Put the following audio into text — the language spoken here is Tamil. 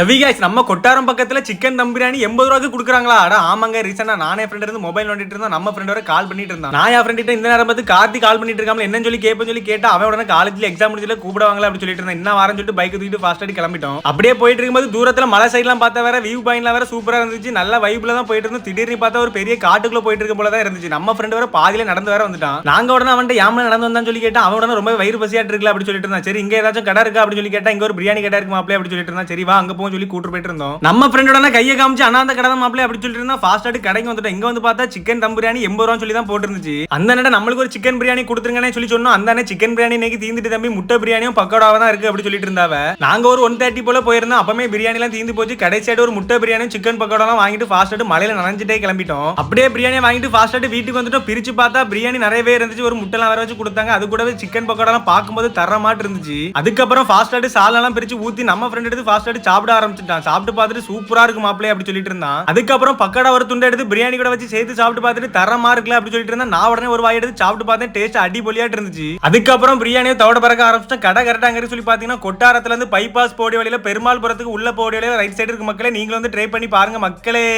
லவி கேஸ் நம்ம கொட்டாரம் பக்கத்தில் சிக்கன் தம் பிரியாணி எண்பது ரூபாய்க்கு கொடுக்குறாங்களா? அட ஆமாங்க ரீசெண்டாக நானே ஃப்ரெண்ட் இருந்து மொபைல் நோண்டிட்டு இருந்தா நம்ம ஃப்ரெண்ட் வர கால் பண்ணிட்டு இருந்தான். நான் என் ஃப்ரெண்ட் இந்த நேரம் பார்த்து கார்த்தி கால் பண்ணிட்டு இருக்காமல் என்னன்னு சொல்லி கேட்பேன் சொல்லி கேட்டா அவன் உடனே காலேஜ்ல எக்ஸாம் முடிஞ்சல கூப்பிடுவாங்களா அப்படி சொல்லிட்டு இருந்தான். என்ன வாரம் சொல்லிட்டு பைக் தூக்கிட்டு ஃபாஸ்ட் ஆடி கிளம்பிட்டோம். அப்படியே போயிட்டு இருக்கும்போது தூரத்தில் மலை சைட்லாம் பார்த்தா வேற வியூ பாயிண்ட்லாம் வேற சூப்பராக இருந்துச்சு. நல்ல வைப்ல தான் போயிட்டு இருந்தோம். திடீர்னு பார்த்தா ஒரு பெரிய காட்டுக்குள்ள போயிட்டு இருக்க போல தான் இருந்துச்சு. நம்ம ஃப்ரெண்ட் வேற பாதியில நடந்து வேற வந்துட்டான். நாங்க உடனே அவன்கிட்ட யாமல நடந்து வந்தான்னு சொல்லி கேட்டா அவன் உடனே ரொம்ப வயிறு பசியாட்டு இருக்கல அப்படி சொல்லிட்டு இருந்தான். சரி இங்க ஏதாச்சும் கடை இருக்கா அப்படின்னு சொல்லி கேட்டா இங்க ஒரு பிரியாணி கடை இருக்கு மாப்பிளே அப்படி சொல்லிட்டு இருந்தான். சரி வா அங்க போகும் சொல்லி கூட்டு போயிட்டு இருந்தோம். நம்ம ஃப்ரெண்டோட கையை காமிச்சு அண்ணாந்த கடை தான் அப்படி சொல்லிட்டு இருந்தா ஃபாஸ்ட் ஆட்டு கடைக்கு வந்துட்டோம். இங்க வந்து பார்த்தா சிக்கன் தம் பிரியாணி எண்பது ரூபா சொல்லி தான் போட்டுருந்துச்சு. அந்த நேரம் நம்மளுக்கு ஒரு சிக்கன் பிரியாணி கொடுத்துருங்கன்னு சொல்லி சொன்னோம். அந்த அண்ணன் சிக்கன் பிரியாணி இன்னைக்கு தீந்துட்டு தம்பி முட்டை பிரியாணியும் பக்கோடாவா தான் இருக்கு அப்படி சொல்லிட்டு இருந்தாவ. நாங்க ஒரு ஒன் தேர்ட்டி போல போயிருந்தோம். அப்பமே பிரியாணி எல்லாம் தீந்து போச்சு. கடைசியாடு ஒரு முட்டை பிரியாணியும் சிக்கன் பக்கோடாலாம் வாங்கிட்டு ஃபாஸ்ட் ஆட்டு மலையில நனைஞ்சிட்டே கிளம்பிட்டோம். அப்படியே பிரியாணி வாங்கிட்டு ஃபாஸ்ட் ஆட்டு வீட்டுக்கு வந்துட்டோம். பிரிச்சு பார்த்தா பிரியாணி நிறையவே இருந்துச்சு. ஒரு முட்டைலாம் வேற வச்சு கொடுத்தாங்க. அது கூடவே சிக்கன் பக்கோடாலாம் பார்க்கும்போது தர மாட்டு இருந்துச்சு. அதுக்கப்புறம் ஃபாஸ்ட் ஆட்டு சாலெல்லாம் பிரிச்சு ஊத்தி நம்ம ஃப்ரெண்ட் எடுத்து ஃபாஸ்ட் ஆட்டு சாப்பிட ஆரம்பிச்சுட்டான். சாப்பிட்டு பார்த்துட்டு சூப்பரா இருக்கு மாப்பிளே அப்படி சொல்லிட்டு இருந்தான். அதுக்கப்புறம் பக்கடா ஒரு துண்டை எடுத்து பிரியாணி கூட வச்சு சேர்த்து சாப்பிட்டு பார்த்துட்டு தரமா இருக்குல்ல அப்படி சொல்லிட்டு இருந்தா நான் உடனே ஒரு வாய் எடுத்து சாப்பிட்டு பார்த்தேன். டேஸ்ட் அடிபொலியாட்டு இருந்துச்சு. அதுக்கப்புறம் பிரியாணியை தவிட பறக்க ஆரம்பிச்சிட்டேன். கடை கரெக்டா சொல்லி பார்த்தீங்கன்னா கொட்டாரத்துல இருந்து பைபாஸ் போடி வழியில பெருமாள்புரத்துக்கு உள்ள போடி வழியில ரைட் சைடு இருக்கு மக்களே நீங்களும் வந்து ட்ரை பண்ணி பாருங்க மக்களே.